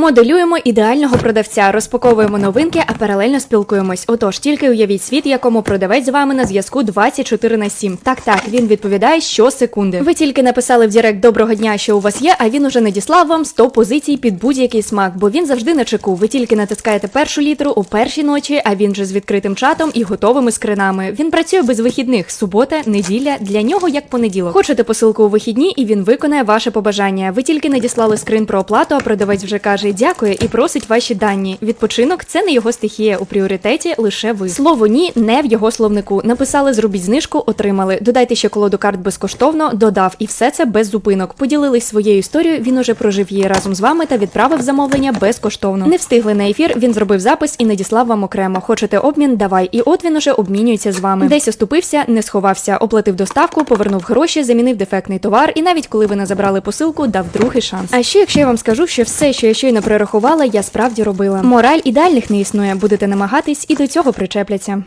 Моделюємо ідеального продавця, розпаковуємо новинки, а паралельно спілкуємось. Отож, тільки уявіть світ, якому продавець з вами на зв'язку 24 на 7. Так, так, він відповідає щосекунди. Ви тільки написали в Директ доброго дня, що у вас є, а він уже надіслав вам 100 позицій під будь-який смак, бо він завжди на чеку. Ви тільки натискаєте першу літеру у першій ночі, а він вже з відкритим чатом і готовими скринами. Він працює без вихідних. Субота, неділя для нього як понеділок. Хочете посилку у вихідні, і він виконає ваше побажання. Ви тільки надіслали скрин про оплату, а продавець вже каже дякую і просить ваші дані. Відпочинок це не його стихія. У пріоритеті лише ви. Слово ні не в його словнику. Написали зробіть знижку, отримали. Додайте ще колоду карт безкоштовно, додав, і все це без зупинок. Поділились своєю історією. Він уже прожив її разом з вами та відправив замовлення безкоштовно. Не встигли на ефір. Він зробив запис і надіслав вам окремо. Хочете обмін? Давай. І от він уже обмінюється з вами. Десь оступився, не сховався, оплатив доставку, повернув гроші, замінив дефектний товар. І навіть коли ви не забрали посилку, дав другий шанс. А ще якщо я вам скажу, що все, що я щойно перерахувала, я справді робила. Мораль ідеальних не існує. Будете намагатись і до цього причепляться.